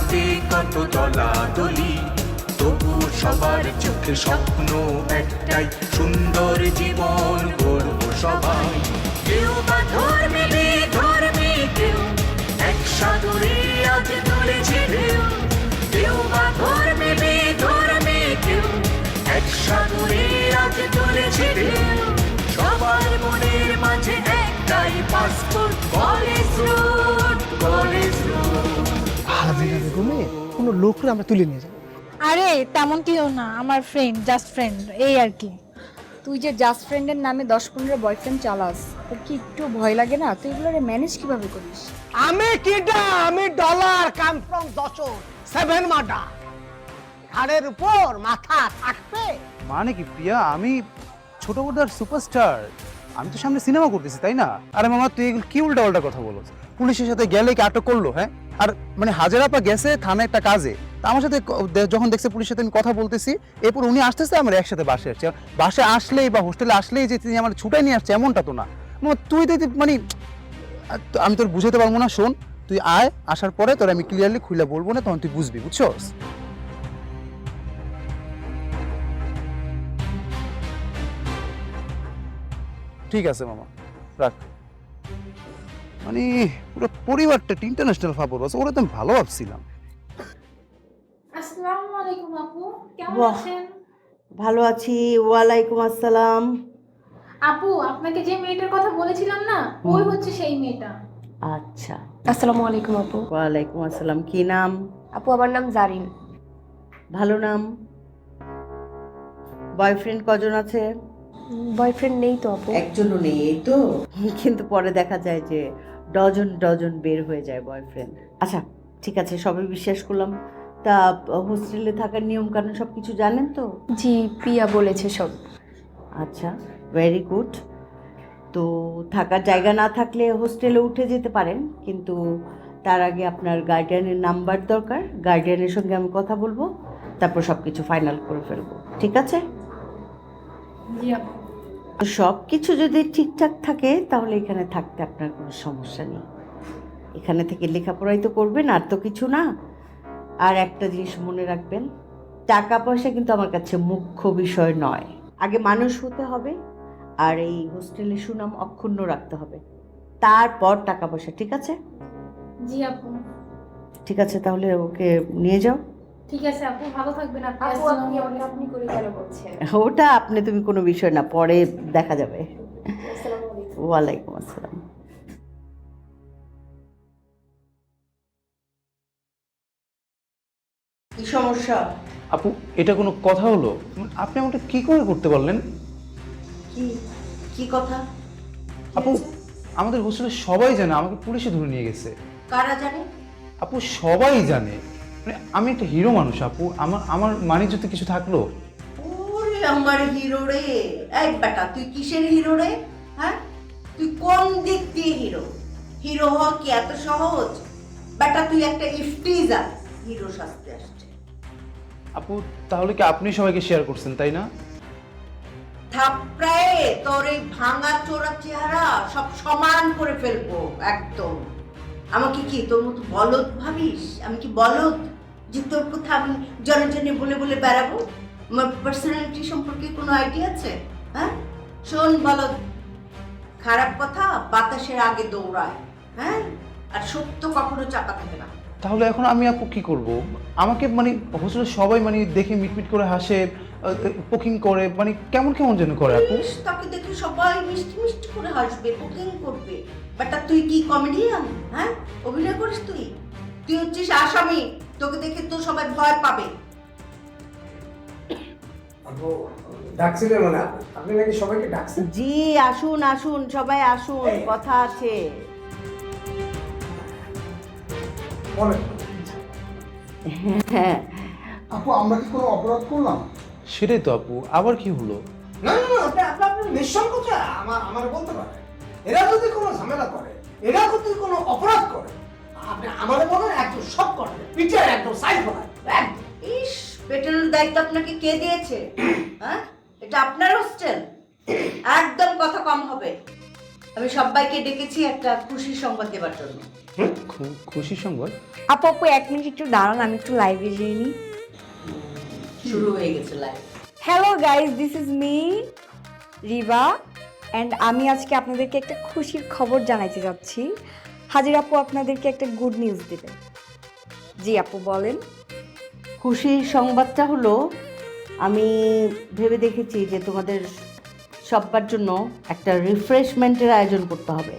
হাতে কত দলাদলি তবু সবার চোখে স্বপ্ন একটাই, সুন্দর জীবন গড়ব সবাই। কেউ বা ধর্মে ধর্মে কেউ, এক সাগরে আজ তুলেছে ঢেউ। কেউ বা ধর্মে ধর্মে কেউ, এক সাগরে আজ তুলেছে ঢেউ। সবার মনের মাঝে একটাই পাসপোর্ট, কলেজ রোড হাজিরা বেগমে কোনো লোকরে আমরা তুলে নিয়ে যাব। আরে তেমন কেউ না আমার ফ্রেন্ড জাস্ট ফ্রেন্ড এই আর কি। তুই যে জাস্ট ফ্রেন্ডের নামে দশ পনেরো বয়ফ্রেন্ড চালাস তোর কি একটু ভয় লাগে না? তুই এগুলো ম্যানেজ কীভাবে করিস? আমি কিডা? আমি ডলার কাম ফ্রম দশর সেভেন মাডা। ঘাড়ের উপর মাথা থাকবে। মানে কি প্রিয়া? আমি ছোট বড়দার সুপারস্টার আমি তো সামনে সিনেমা করতেছি তাই না? আরে মামা তুই এগুলো কি উল্টা উল্টা কথা বলো পুলিশের সাথে গেলে কি আটক করল হ্যাঁ? আর মানে হাজারাপা গেছে, থানায় একটা কাজে। আমার সাথে যখন দেখছে পুলিশের সাথে আমি কথা বলতেছি, এরপর উনি আসতেছে, আমরা একসাথে বাসে আসছি। বাসে আসলেই বা হোস্টেলে আসলেই যে তিনি আমার ছুটাই নিয়ে আসছে, এমনটা তো না। তুই তো মানে আমি তোর বুঝাতে পারব না, শোন, তুই আয়, আসার পরে তোর আমি ক্লিয়ারলি খুলে বলব না, তখন তুই বুঝবি, বুঝছস? ঠিক আছে মামা, রাখ। মানে পুরো পরিবারটা ইন্টারন্যাশনাল ফাপর আছে ওরা তো আমি ভালো ভাবছিলাম। আসসালামু আলাইকুম আপু কেমন বাহ। আছেন? ভালো আছি ওয়ালাইকুম আসসালাম। আপু আপনাকে যে মেয়েটার কথা বলেছিলাম না ওই হচ্ছে সেই মেয়েটা। আচ্ছা। আসসালামু আলাইকুম আপু। ওয়ালাইকুম আসসালাম কি নাম? আপু আমার নাম জারিন। ভালো নাম? বয়ফ্রেন্ড কজন আছে? বয়ফ্রেন্ড নেই তো আপু? একজনও নেই এই তো। কিন্তু পরে দেখা যায় যে ডজন ডজন বের হয়ে যায় বয়ফ্রেন্ড আচ্ছা ঠিক আছে সবাই বিশ্বাস করলাম। তা হোস্টেলে থাকার নিয়ম কানুন সব কিছু জানেন তো? জি পিয়া বলেছে সব। আচ্ছা ভেরি গুড তো থাকার জায়গা না থাকলে হোস্টেলে উঠে যেতে পারেন কিন্তু তার আগে আপনার গার্ডিয়ানের নাম্বার দরকার। গার্ডিয়ানের সঙ্গে আমি কথা বলব তারপর সব কিছু ফাইনাল করে ফেলব। ঠিক আছে? জি আপু। সব কিছু যদি ঠিকঠাক থাকে তাহলে এখানে থাকতে আপনার কোনো সমস্যা নেই। এখানে থেকে লেখাপড়াই তো করবেন আর তো কিছু না। আর একটা জিনিস মনে রাখবেন টাকা পয়সা কিন্তু আমার কাছে মুখ্য বিষয় নয়। আগে মানুষ হতে হবে আর এই হোস্টেলের সুনাম অক্ষুণ্ণ রাখতে হবে। তারপর টাকা পয়সা ঠিক আছে? জি আপু। ঠিক আছে তাহলে ওকে নিয়ে যাও। ঠিক আছে আপু ভালো থাকবেন আপনি আপনি আমাকে আপনি করে কেন বলছেন? ওটা আপনি তুমি কোনো বিষয় না পরে দেখা যাবে। ওয়ালাইকুম আসসালাম। কি সমস্যা? আপু এটা কোনো কথা হলো? আপনি আমাকে কি করে করতে পারলেন? কি? কি কথা? আপু আমাদের হোস্টেলে সবাই জানে আমাকে পুলিশে ধরে নিয়ে গেছে। কারা জানে? আপু সবাই জানে। মানে আমি একটা হিরো মানুষ আপু। আমার আমার মানিজ্যতে কিছু থাকল। ওরে আমার হিরো রে। এই বেটা তুই কিসের হিরো রে? হ্যাঁ? তুই কোন দিক দিয়ে হিরো হিরো হওয়া কি এত সহজ? বেটা তুই একটা ইফটিজার হিরো সাজতে আসছে। আপু তাহলে কি আপনি সবাইকে শেয়ার করছেন তাই না? থাপড়ায়ে তোর এই ভাঙা চোরা চেহারা সব সমান করে ফেলব একদম। আমাকে কি তোর মতো বলদ ভাবিস? আমি কি বলদ? যে তোর কথা আমি জনে জনে বলে বলে বেড়াবো? আমার পার্সোনালিটি সম্পর্কে কোনো আইডিয়া আছে? হ্যাঁ? শোন বলদ খারাপ কথা বাতাসের আগে দৌড়ায় হ্যাঁ? আর সত্য কখনো চাপা থাকে না। তাহলে এখন আমি আপু কি করব? আমাকে মানে হোস্টেলে সবাই মানে দেখে মিটমিট করে হাসে পোকিং করে মানে কেমন কেমন যেন করে আপু? তাকে দেখে সবাই মিষ্টি মিষ্টি করে হাসবে বুকিং করবে। বাট তুই কি কমেডিয়ান হ্যাঁ? অভিনয় করিস তুই? তুই হচ্ছিস আসামি। তোকে দেখে তো সবাই ভয় পাবে। ডাকছিলেন মানে আপনি? নাকি সবাইকে ডাকছেন? জি আসুন আসুন সবাই আসুন কথা আছে। হ্যাঁ। আপু আমরা কি কোনো অপরাধ করলাম? সেটাই তো আপু আবার কি হলো? না না না আপনি আপনি আপনি নিঃসংকোচে আমার আমার বলতে পারেন। এরা যদি কোনো ঝামেলা করে এরা যদি কোনো অপরাধ করে আপনি আমাদের বলেন একদম সব করে পিঠে একদম সাইড করা একদম। ইস পেটানোর দায়িত্ব আপনাকে কে দিয়েছে? হ্যাঁ? এটা আপনার হোস্টেল? একদম কথা কম হবে। আমি সবাইকে ডেকেছি একটা খুশি সংবাদ দেওয়ার জন্য। খু- খুশির সংবাদ? আপু আপু এক মিনিট একটু দাঁড়ান আমি একটু লাইভে যেয়ে নিই। শুরু হয়ে গেছে live hello guys this is me Riba and আমি আজকে আপনাদেরকে একটা খুশির খবর জানাইতে যাচ্ছি। হাজির আপু আপনাদেরকে একটা গুড নিউজ দেবে। জি আপু, বলেন। খুশির সংবাদটা হলো, আমি ভেবে দেখেছি যে তোমাদের সব্বার জন্য একটা রিফ্রেশমেন্টের আয়োজন করতে হবে।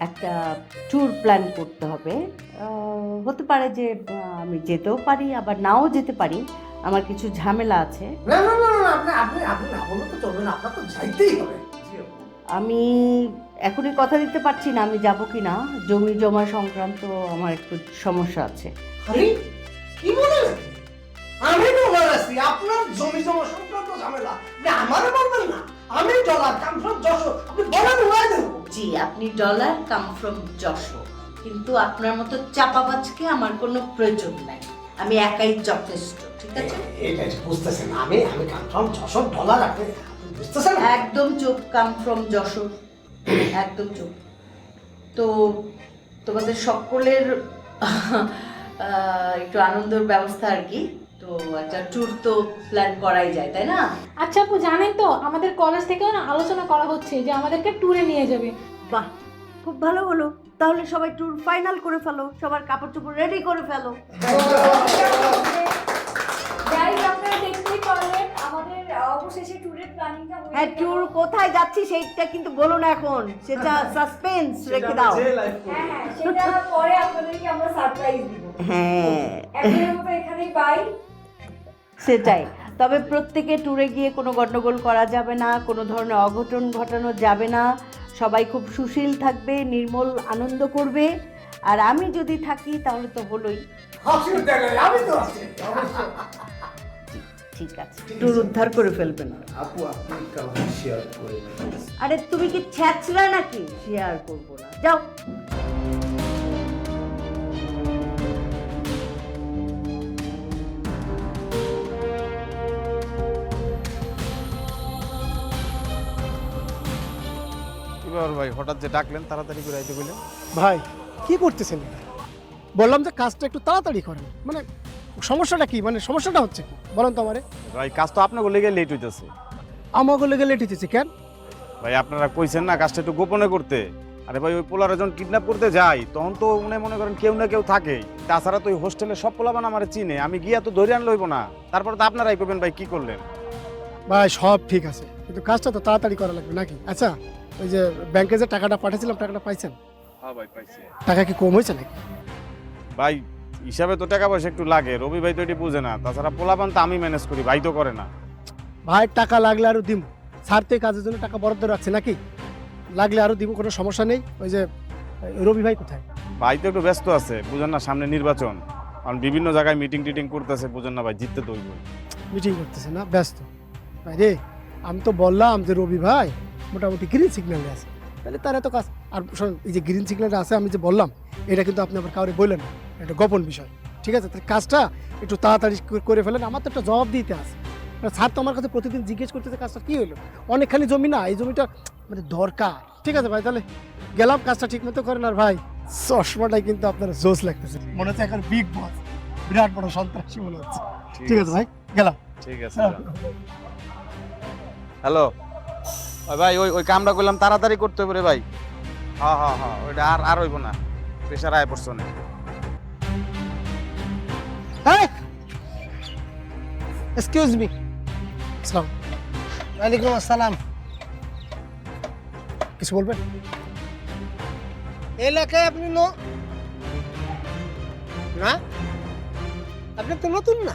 একটা ট্যুর প্ল্যান করতে হবে। হতে পারে যে আমি যেতেও পারি, আবার নাও যেতে পারি। আমার কিছু ঝামেলা আছে। না না না না, আপনি আপনি আপনি না বললে তো চলবে না আপনার তো যাইতেই হবে। আমি এখনই কথা দিতে পারছি না আমি যাব কি না জমি জমা সংক্রান্ত আমার একটু সমস্যা আছে। আরে কি বলেন আমি ডলার আছি আপনার জমি জমা সংক্রান্ত ঝামেলা। আপনি আমারে বলবেন না আমি ডলার কাম ফ্রম যশোর। আপনি বলেন উড়াই দেবো। জি আপনি ডলার কাম ফ্রম যশোর। কিন্তু আপনার মতো চাপাবাজকে আমার কোনো প্রয়োজন নাই। আমি একাই যথেষ্ট ঠিক আছে? এটা বুঝতেছেন আমি আমি কাম ফ্রম যশোর ডলার আপনি আপনি বুঝতেছেন? একদম চুপ কাম ফ্রম যশোর। একদম চুপ। তো তোমাদের সকলের একটু আনন্দের ব্যবস্থা আর কি। তো একটা ট্যুর তো প্ল্যান করাই যায় তাই না? আচ্ছা আপু জানেন তো আমাদের কলেজ থেকেও না আলোচনা করা হচ্ছে যে আমাদেরকে ট্যুরে নিয়ে যাবে। বাহ খুব ভালো হলো। তাহলে সবাই ট্যুর ফাইনাল করে ফেলো সবার কাপড় চোপড় রেডি করে ফেলো। হ্যাঁ ট্যুর কোথায় যাচ্ছি সেইটা কিন্তু বলো না এখন। সেটা সাসপেন্স রেখে দাও। হ্যাঁ হ্যাঁ সেটা পরে আপনাদেরকে আমরা সারপ্রাইজ দিব। হ্যাঁ। সেটাই। তবে প্রত্যেকে ট্যুরে গিয়ে কোনো গণ্ডগোল করা যাবে না কোনো ধরনের অঘটন ঘটানো যাবে না। সবাই খুব সুশীল থাকবে নির্মল আনন্দ করবে। আর আমি যদি থাকি তাহলে তো হলোই। ঠিক আছে। একটু উদ্ধার করে ফেলবেন। আপু আপনি কাউকে শেয়ার করে আরে তুমি কি ছ্যাচরা নাকি? শেয়ার করব না। যাও। কি ভাই হঠাৎ যে ডাকলেন তাড়াতাড়ি করে আইতে বললেন ভাই কি করতেছেন বললাম যে কাজটা একটু তাড়াতাড়ি করেন। মানে সমস্যাটা কি? মানে সমস্যাটা হচ্ছে কি? বলেন তো আমারে। ভাই কাজ তো আপনাকে লেগে লেট হইতেছে। আমাকে লেগে লেট হইতেছে কেন? ভাই আপনারা কইছেন না কাজটা একটু গোপনে করতে। আরে ভাই ওই পোলারা যখন কিডন্যাপ করতে যাই তখন তো মনে মনে করেন কেউ না কেউ থাকে। তাছাড়া তো ওই হোস্টেলে সব পোলাবান আমার চিনে আমি গিয়া তো ধরে লইব না। তারপর তো আপনারাই করবেন ভাই কি করলেন? ভাই সব ঠিক আছে। কিন্তু কাজটা তো তাড়াতাড়ি করা লাগবে নাকি? আচ্ছা ওই যে ব্যাংকে যে টাকাটা পাঠিয়েছিলাম টাকাটা পাইছেন? হ্যাঁ ভাই পাইছি। টাকা কি কম হয়েছে নাকি? ভাই হিসাবে তো টাকা পয়সা একটু লাগে রবি ভাই তো এটি বুঝে না। তাছাড়া পোলাপান তো আমি ম্যানেজ করি ভাই তো করে না। ভাই টাকা লাগলে আরও দিব স্যার তো এই কাজের জন্য টাকা বরাদ্দ রাখছে নাকি? লাগলে আরও দিব কোনো সমস্যা নেই। ওই যে রবি ভাই কোথায়? ভাই তো একটু ব্যস্ত আছে বুঝেন না সামনে নির্বাচন। কারণ বিভিন্ন জায়গায় মিটিং টিটিং করতেছে বুঝেন না ভাই জিততে তো। মিটিং করতেছে না ব্যস্ত। ভাই রে আমি তো বললাম যে রবি ভাই মোটামুটি গ্রিন সিগন্যালে আছে। তাহলে তারা তো কাজ আর এই যে গ্রিন সিগন্যালটা আছে আমি যে বললাম এটা কিন্তু আপনি আবার কাউরে বললেন না। এটা গোপন বিষয়। ঠিক আছে? তাহলে কাজটা একটু তাড়াতাড়ি করে- ফেলেন। আমার তো একটা জবাব দিতে আছে। আর স্যার তো আমার কাছে প্রতিদিন জিজ্ঞেস করতেছে কাজটা কী হলো অনেকখানি জমি না এই জমিটা মানে দরকার। ঠিক আছে ভাই তাহলে গেলাম কাজটা ঠিক মতো করেন। আর ভাই চশমাটাই কিন্তু আপনার জোস লাগতেছে। মনে হচ্ছে এখন বিগ বস বিরাট বড় সন্ত্রাসী মনে হচ্ছে। ঠিক আছে ভাই গেলাম। ঠিক আছে হ্যালো। ওই ভাই ওই ওই কামটা করলাম তাড়াতাড়ি করতে হবে রে ভাই। হ্যাঁ হ্যাঁ হ্যাঁ ওইটা আর আর হইব না। প্রেশার আয় পড়ছে না এক্সকিউজ মি আসসালাম ওয়ালাইকুম আসসালাম। কিছু বলবেন? এলাকায় আপনি ন না? আপনি তো নতুন না।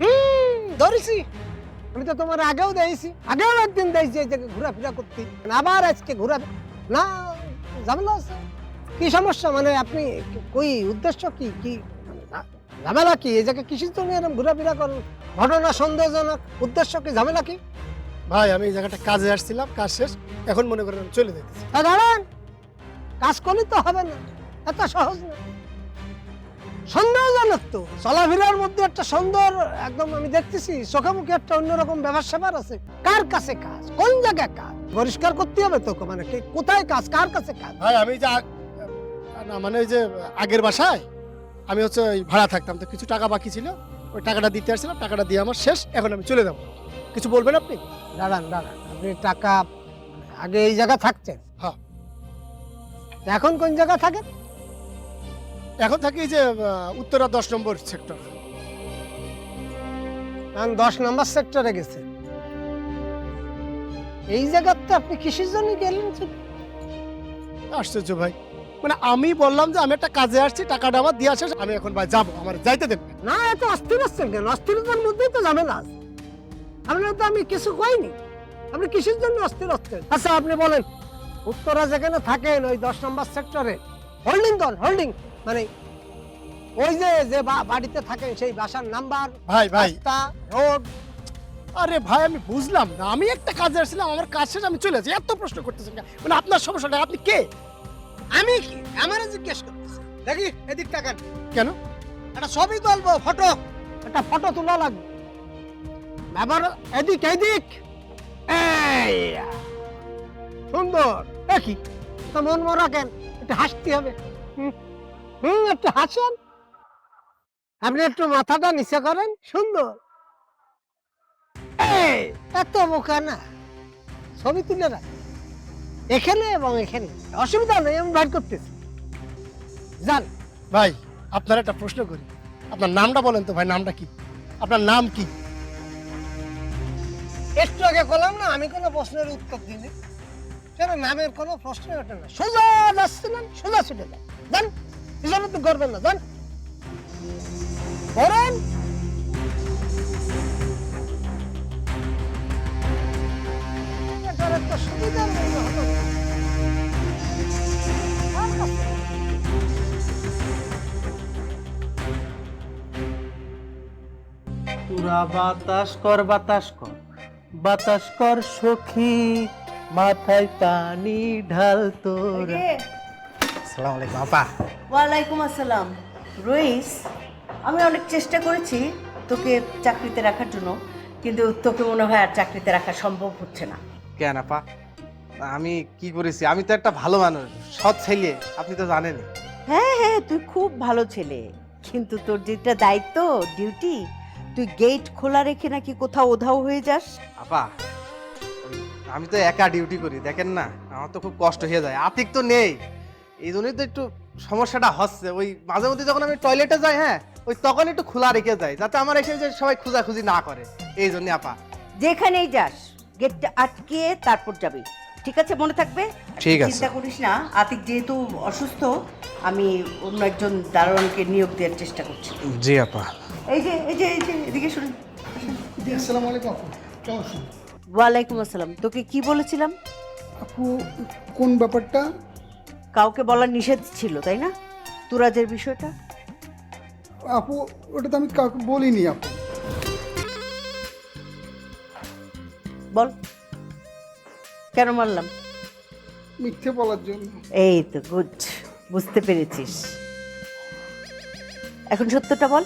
হুম ধরেছি। আমি তো তোমার আগেও দিয়েছি আগেও একদিন দিয়েছি এই জায়গায় ঘোরাফেরা করতে। আবার আজকে ঘোরা না ঝামেলা আছে। কি সমস্যা? মানে আপনি কই উদ্দেশ্য কি? কি ঝামেলা কি? এই জায়গায় কৃষির জন্য এরকম ঘোরাফেরা করেন? ঘটনা সন্দেহজনক। উদ্দেশ্য কি? ঝামেলা কি? ভাই আমি এই জায়গাটা কাজে আসছিলাম কাজ শেষ। এখন মনে করেন চলে যেতেছি দাঁড়ান! কাজ করলে তো হবে না। এত সহজ না। সন্দেহজনক তো। চলাফেরার মধ্যে একটা সুন্দর একদম আমি দেখতেছি চোখে মুখে একটা অন্যরকম ব্যাপার স্যাপার আছে। কার কাছে কাজ? কোন জায়গায় কাজ? পরিষ্কার করতে হবে তো মানে কে- কোথায় কাজ? কার কাছে কাজ? ভাই আমি যে আগ- না মানে ওই যে আগের বাসায় আমি হচ্ছে ওই ভাড়া থাকতাম তো কিছু টাকা বাকি ছিল ওই টাকাটা দিতে আসছিলাম টাকাটা দিয়ে আমার শেষ এখন আমি চলে যাব। কিছু বলবেন আপনি? দাঁড়ান দাঁড়ান আপনি টাকা আগে এই জায়গা থাকছেন হ্যাঁ। এখন কোন জায়গা থাকেন? এখন থাকি যে উত্তরা দশ নম্বর সেক্টর দশ নম্বর সেক্টরে গেছে। এই জায়গাতে আপনি কিসের জন্য গেলেন আশ্চর্য ভাই। মানে আমি বললাম যে আমি একটা কাজে আসছি টাকাটা আমার দিয়ে আসে আমি এখন ভাই যাব আমার যাইতে দেন না এত অস্থির হচ্ছেন কেন? অস্থিরতার মধ্যেই তো ঝামেলা আছে। আপনার তো আমি কিছু কইনি। আপনি কিসের জন্য অস্থির হচ্ছেন। আচ্ছা আপনি বলেন উত্তরা যেখানে থাকেন ওই দশ নম্বর সেক্টরে হোল্ডিং দল হোল্ডিং মানে ওই যে যে বাড়িতে থাকেন সেই বাসার নাম্বার ভাই ভাই। রোড। আরে ভাই আমি বুঝলাম না। আমি একটা কাজে আসছিলাম আমার কাজ শেষ আমি চলে যাই এত প্রশ্ন করতেছেন মানে আপনার সমস্যাটা আপনি কে? আমি কি? আমার জিজ্ঞেস করতেছি। দেখি এদিক টাকান কেন? একটা ছবি তুলবো ফটো একটা ফটো তোলা লাগবে। ব্যাপার এদিক এদিক। এই সুন্দর। দেখি তো মন মরা কেন? একটু হাসতে হবে। হুম, হুম একটু হাসেন। আপনি একটু মাথাটা নিচে করেন সুন্দর। এই এত বোকা না। ছবি তুলে রাখ। এখানে এবং এখানে। অসুবিধা নেই আমি বাইর করতেছি। যান। ভাই আপনার একটা প্রশ্ন করি। আপনার নামটা বলেন তো ভাই নামটা কি? আপনার নাম কি? একটু আগে বললাম না আমি কোনো প্রশ্নের উত্তর দিইনি। কেন নামের কোনো প্রশ্ন ওঠে না। সোজা যাচ্ছিলেন সোজা ছুটে যান। যান এজন্য তো করবেন না যান করেন একটা হলো। বাতাস কর বাতাস কর বাতাস কর সখী মাথায় পানি ঢাল তোরা। আসসালামু আলাইকুম আপা। ওয়ালাইকুম আসসালাম। রইস আমি অনেক চেষ্টা করেছি তোকে চাকরিতে রাখার জন্য কিন্তু তোকে মনে হয় আর চাকরিতে রাখা সম্ভব হচ্ছে না। কেন আপা? আমি কি করেছি? আমি তো একটা ভালো মানুষ সৎ ছেলে আপনি তো জানেন। হ্যাঁ হ্যাঁ তুই খুব ভালো ছেলে। কিন্তু তোর যেটা দায়িত্ব ডিউটি তুই গেট খোলা রেখে নাকি কোথাও ওধাও হয়ে যাস? আপা আমি তো একা ডিউটি করি দেখেন না? আমার তো খুব কষ্ট হয়ে যায়। আতিক তো নেই। এই জন্যই তো একটু সমস্যাটা হচ্ছে। ওই মাঝে মধ্যে যখন আমি টয়লেটে যাই হ্যাঁ ওই তখন একটু খোলা রেখে যাই যাতে আমার এসে যে সবাই খোঁজাখুঁজি না করে। এই জন্য আপা। যেখানেই যাস গেটটা আটকে তারপর যাবি। ঠিক আছে মনে থাকবে? ঠিক আছে। চিন্তা করিস না। আতিক যেহেতু অসুস্থ আমি অন্য একজন দারোয়ানকে নিয়োগ দেওয়ার চেষ্টা করছি। জি আপা। এই যে এই যে এই যে এদিকে শুনুন। আসসালামু আলাইকুম আপু। কেমন আছেন? ওয়ালাইকুম আসসালাম। তোকে কি বলেছিলাম? আপু কোন ব্যাপারটা? কাউকে বলার নিষেধ ছিল তাই না? তুরাজের বিষয়টা? আপু ওটা তো আমি কাউকে বলিনি আপু। বল। কেন মারলাম? মিথ্যে বলার জন্য। এই তো গুড। বুঝতে পেরেছিস। এখন সত্যটা বল।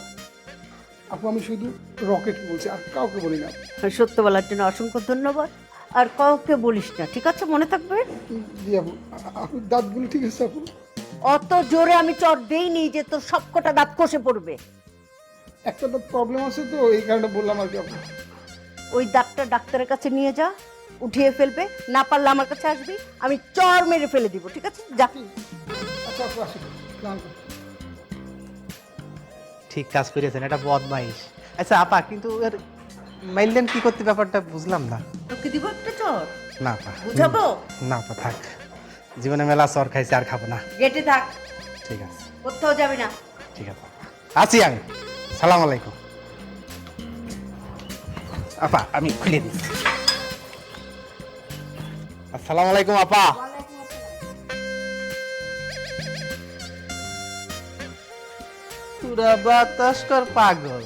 আপু আমি শুধু রকেট বলছি আর কাউকে বলি না সত্য বলার জন্য অসংখ্য ধন্যবাদ। আর কাউকে বলিস না ঠিক আছে? মনে থাকবে? জি আপু আপু দাঁতগুলো ঠিক আছে আপু অত জোরে আমি চট দেইনি যে তোর সবকটা দাঁত কষে পড়বে। একটা তো প্রবলেম আছে তো এই কারণে বললাম আর কি আপু ওই দাঁতটা ডাক্তারের কাছে নিয়ে যা উঠিয়ে ফেলবে না পারলে আমার কাছে আসবি আমি চর মেরে ফেলে দিব ঠিক আছে? যা। আচ্ছা আপু আসি। ঠিক কাজ করেছেন এটা বদমাইশ। আচ্ছা আপা কিন্তু এর মাইললেন কি করতে ব্যাপারটা বুঝলাম না। তোকে দিব একটা চর। না আপা বুঝাবো? না আপা থাক। জীবনে মেলা চর খাইছি আর খাব না। গেটে থাক। ঠিক আছে। কোথাও যাবি না। ঠিক আছে। আছি আমি। সালাম আলাইকুম। আপা আমি খুলে দিচ্ছি। আসসালামু আলাইকুম আপা। পুরা বাতাস কর পাগল।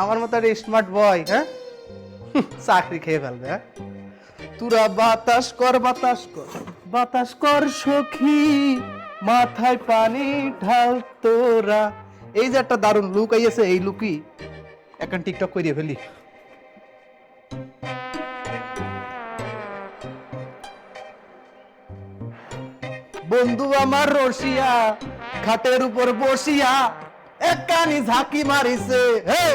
আমার মতো একটা স্মার্ট বয় হ্যাঁ? চাকরি খেয়ে ফেলবে হ্যাঁ? তুরা বাতাস কর বাতাস কর। বাতাস কর, সখী। মাথায় পানি ঢাল তোরা। এই যে একটা দারুণ লুক আইয়াছে, এই লুকই এখন টিকটক করিয়ে ফেলি। বন্ধু আমার রসিয়া খাটের উপর বসিয়া একানি ঝাঁকি মারিছে, হে!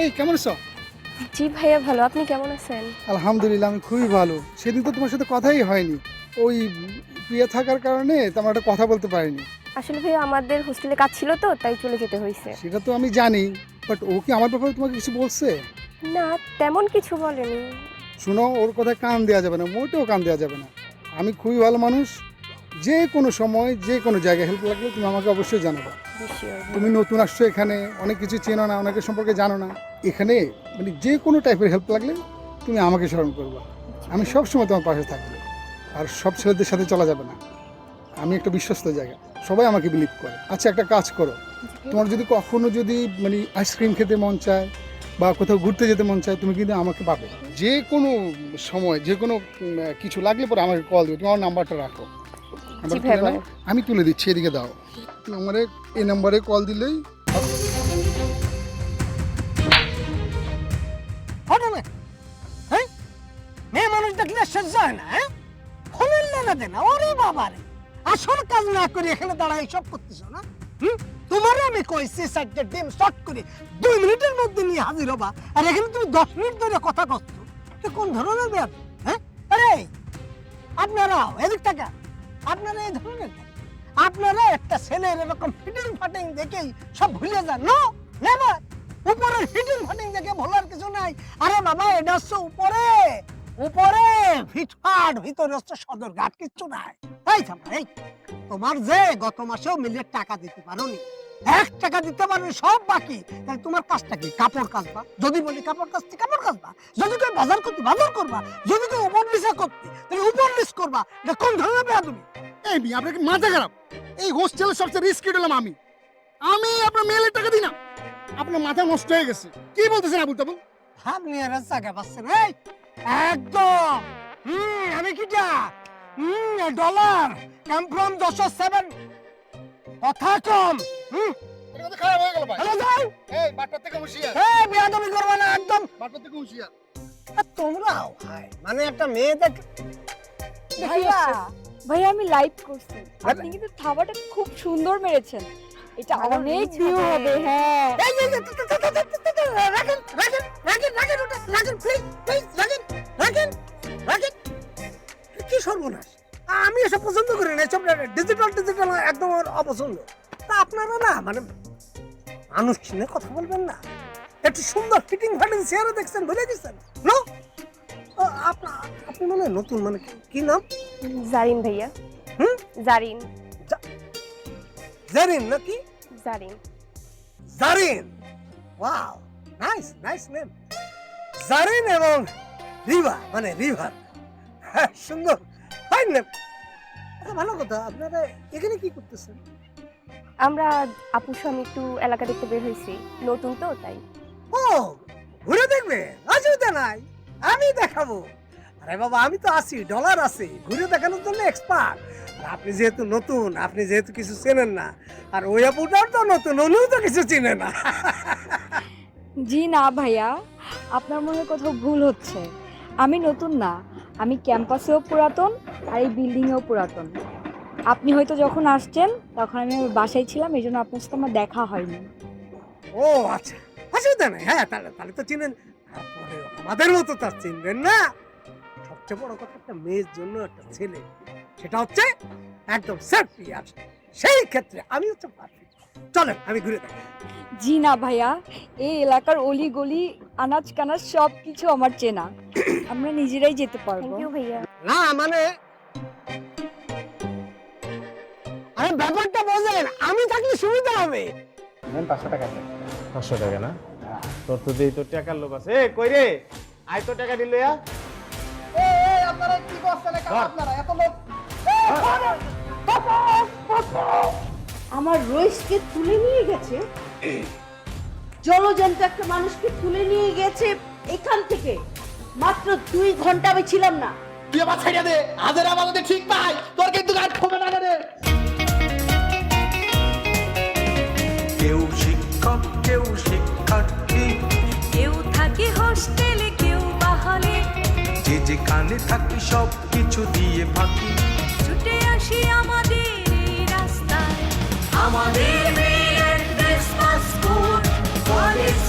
এই, কেমন আছো? জি ভাইয়া ভালো। আপনি কেমন আছেন? আলহামদুলিল্লাহ আমি খুবই ভালো। সেদিন তো তোমার সাথে কথাই হয়নি। ওই প্রিয়া থাকার কারণে তেমন একটা কথা বলতে পারিনি। আসলে ভাইয়া আমাদের হোস্টেলে কাজ ছিল তো তাই চলে যেতে হয়েছে। সেটা তো আমি জানি বাট ও কি আমার ব্যাপারে তোমাকে কিছু বলছে? না তেমন কিছু বলেনি। শোনো ওর কথায় কান দেওয়া যাবে না মোটেও কান দেওয়া যাবে না। আমি খুবই ভালো মানুষ। যে কোনো সময় যে কোনো জায়গায় হেল্প লাগলে তুমি আমাকে অবশ্যই জানাবে। তুমি নতুন আসছো এখানে অনেক কিছু চেনো না অনেকের সম্পর্কে জানো না। এখানে মানে যে কোনো টাইপের হেল্প লাগলে তুমি আমাকে স্মরণ করবা। আমি সবসময় তোমার পাশে থাকব। আর সব ছেলেদের সাথে চলা যাবে না। আমি একটা বিশ্বস্ত জায়গা। সবাই আমাকে বিলিভ করে। আচ্ছা একটা কাজ করো। তোমার যদি কখনো যদি মানে আইসক্রিম খেতে মন চায় বা কোথাও ঘুরতে যেতে মন চায় তুমি কিন্তু আমাকে পাবে। যে কোনো সময় যে কোনো কিছু লাগলে পরে আমাকে কল দেবে তুমি আমার নাম্বারটা রাখো। আমি তুলে দিচ্ছি এদিকে দাও। নম্বরে এই নাম্বারে কল দিলেই দেখলে সহ্য হয় না হ্যাঁ? ফোনের লেনা দেনা, ওরে বাবা রে। আসল কাজ না করে এখানে দাঁড়ায় সব করতেছো না? হুম? আমি কইছি চারটে ডিম শর্ট করে দুই মিনিটের মধ্যে নিয়ে হাজির হবা, আর এখানে তুমি দশ মিনিট ধরে কথা করছ কোন ধরনের ব্যাপার হ্যাঁ? আরে আপনারাও এদিক টাকা আপনারা এই ধরনের আপনারা একটা ছেলের এরকম ফিটিং ফাটিং দেখেই সব ভুলে যান, নো? নেভার উপরের ফিটিং ফাটিং দেখে ভোলার কিছু নাই। আরে বাবা এটা হচ্ছে উপরে। উপরে ফিটফাট ভিতরে হচ্ছে সদর ঘাট কিচ্ছু নাই। এই থামা এই তোমার যে গত মাসেও মিলিয়ে টাকা দিতে পারোনি এক টাকা দিতে পারো সব বাকি। তাহলে তোমার কাজটা কি? কাপড় কাচবা। যদি বলি কাপড় কাচতে কাপড় কাচবা। যদি কেউ বাজার করতে বাজার করবা। যদি কেউ উপর নিচা করতে তাহলে উপর করবা। এটা কোন ধরনের বেয়া তুমি? এই মেয়ে আপনার কি মাথা খারাপ। এই হোস্টেলের সবচেয়ে রিস্কি হলাম আমি। আমি আপনার মেয়ের টাকা দিই না। আপনার মাথা নষ্ট হয়ে গেছে। কি বলতেছেন আবুল তাবুল? ভাব নিয়ে জায়গা পাচ্ছেন এই একদম। হুম আমি কিটা? হুম ডলার। কাম ফ্রম দশ সেভেন কথা কম। হুম। খারাপ হয়ে গেল ভাই। হ্যালো যাও এই বাটপার থেকে হুঁশিয়ার। এই বিয়াদবি করবে না একদম। বাটপার থেকে হুঁশিয়ার। আর তোমরাও ভাই মানে একটা মেয়ে দেখ ভাইয়া ভাইয়া আমি লাইভ করছি। আপনি কিন্তু থাবাটা খুব সুন্দর মেরেছেন। এটা অনেক ভিউ হবে। হ্যাঁ এই এই, এই, তু, তু, তু, তু, তু, তু, তু, রাখেন রাখেন রাখেন রাখেন ওটা রাখেন প্লিজ প্লিজ রাখেন রাখেন রাখেন কি সর্বনাশ আমি এসব পছন্দ করি না এসব ডিজিটাল ডিজিটাল একদম আমার অপছন্দ তা আপনারা না মানে মানুষ চিনে কথা বলবেন না একটু সুন্দর ফিটিং ফাটিং চেয়ারে দেখছেন ভুলে গেছেন নো আপনি মানে নতুন মানে কি- কি নাম জারিন ভাইয়া হুম? জারিন জারিন নাকি Zarin Zarin wow nice nice name Zarin এবং রিভা মানে রিভার হ্যাঁ, সুন্দর ফাইন নেম আচ্ছা ভালো কথা আপনারা এখানে কি করতেছেন? আমরা আপুর স্বামী একটু এলাকা দেখতে বের হয়েছি। নতুন তো তাই। ও ঘুরে দেখবে অসুবিধা নাই আমি দেখাবো। আরে বাবা আমি তো আছি ডলার আছে ঘুরে দেখানোর জন্য এক্সপার্ট আপনি যেহেতু নতুন আপনি যেহেতু কিছু চেনেন না আর ওই আপুটাও তো নতুন উনিও তো কিছু চিনে না। জি না ভাইয়া আপনার মনে কোথাও ভুল হচ্ছে। আমি নতুন না আমি ক্যাম্পাসেও পুরাতন আর এই বিল্ডিংয়েও পুরাতন। আপনি হয়তো যখন আসছেন তখন আমি আমার বাসায় ছিলাম এই জন্য আপনার সাথে আমার দেখা হয়নি। ও আচ্ছা। অসুবিধা নেই হ্যাঁ তাহলে তাহলে তো চিনেন। তারপরে আমাদের মতো তার চিনবেন না। সবচেয়ে বড় কথা একটা মেয়ের জন্য একটা ছেলে। সেটা হচ্ছে একদম সেফটি আর সেই ক্ষেত্রে আমি হচ্ছে পারফেক্ট চলেন আমি ঘুরে দেখি। জি না ভাইয়া এই এলাকার অলি গলি আনাজ কানাজ সব কিছু আমার চেনা। আমরা নিজেরাই যেতে পারব। থ্যাংক ইউ ভাইয়া। না মানে আরে ব্যাপারটা বোঝেন আমি থাকলে সুবিধা হবে। নেন পাঁচশো টাকা না? তোর তো দেই তোর টাকার লোক আছে। এ কই রে? আয় তো টাকা দিল ইয়া আপনারা কি করছেন? আপনারা এত লোক আমার রইসকে তুলে নিয়ে গেছে। জলজন্ত একটা মানুষকে তুলে নিয়ে গেছে এখান থেকে। মাত্র দুই ঘণ্টা আমি ছিলাম না। তুই আবার দে। হাজার আমাদের ঠিক পাই তোর কিন্তু গাছ খোবে না রে। কেউ শিক্ষক কেউ শিক্ষার্থী। কেউ থাকে হোস্টেলে কেউ বাহালে। যে যেখানে থাকি সব কিছু দিয়ে ফাঁকি। মিশি আমাদের এই আমাদের মেয়ের দেশ পাসপোর্ট কলেজ